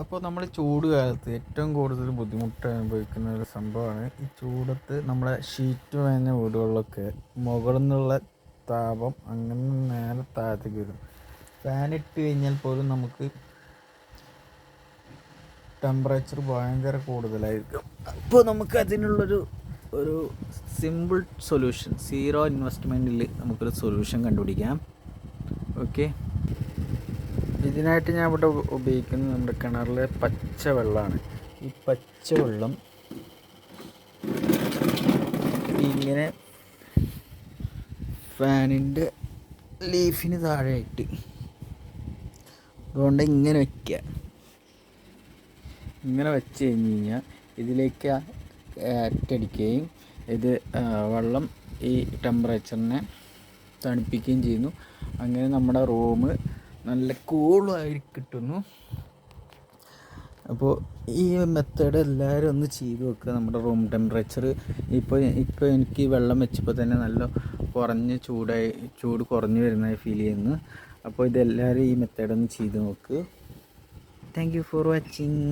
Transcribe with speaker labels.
Speaker 1: അപ്പോൾ നമ്മൾ ചൂട് കാലത്ത് ഏറ്റവും കൂടുതൽ ബുദ്ധിമുട്ട് അനുഭവിക്കുന്ന ഒരു സംഭവമാണ് ഈ ചൂടത്ത് നമ്മളെ ഷീറ്റ് മേഞ്ഞ വീടുകളിലൊക്കെ മുകളിൽ നിന്നുള്ള താപം അങ്ങനെ നേരെ താഴത്തേക്ക് വരും. ഫാൻ ഇട്ട് കഴിഞ്ഞാൽ പോലും നമുക്ക് ടെമ്പറേച്ചർ ഭയങ്കര കൂടുതലായിരിക്കും. അപ്പോൾ നമുക്ക് അതിനുള്ളൊരു ഒരു സിമ്പിൾ സൊല്യൂഷൻ സീറോ ഇൻവെസ്റ്റ്മെന്റിൽ നമുക്കൊരു സൊല്യൂഷൻ കണ്ടുപിടിക്കാം. ഓക്കെ ഇതിനായിട്ട് ഞാൻ ഇവിടെ ഉപയോഗിക്കുന്നത് നമ്മുടെ കിണറിലെ പച്ച വെള്ളമാണ്. ഈ പച്ച വെള്ളം ഇങ്ങനെ ഫാനിന്റെ ലീഫിന് താഴെയായിട്ട് അതുകൊണ്ട് ഇങ്ങനെ വയ്ക്കുക ഇങ്ങനെ വെച്ച് കഴിഞ്ഞ് കഴിഞ്ഞാൽ ഇതിലേക്ക് അറ്റടിക്കുകയും ഇത് വെള്ളം ഈ ടെമ്പറേച്ചറിനെ തണുപ്പിക്കുകയും ചെയ്യുന്നു. അങ്ങനെ നമ്മുടെ റൂം നല്ല കൂളായി കിട്ടുന്നു. അപ്പോൾ ഈ മെത്തേഡ് എല്ലാവരും ഒന്ന് ചെയ്ത് വെക്കുക നമ്മുടെ റൂം ടെമ്പറേച്ചർ ഇപ്പോൾ ഇപ്പോൾ എനിക്ക് വെള്ളം വെച്ചപ്പോൾ തന്നെ നല്ല കുറഞ്ഞ് ചൂടായി ചൂട് കുറഞ്ഞു വരുന്നതായി ഫീൽ ചെയ്യുന്നു. അപ്പോൾ ഇതെല്ലാവരും ഈ മെത്തേഡ് ഒന്ന് ചെയ്ത് നോക്ക്. Thank you for watching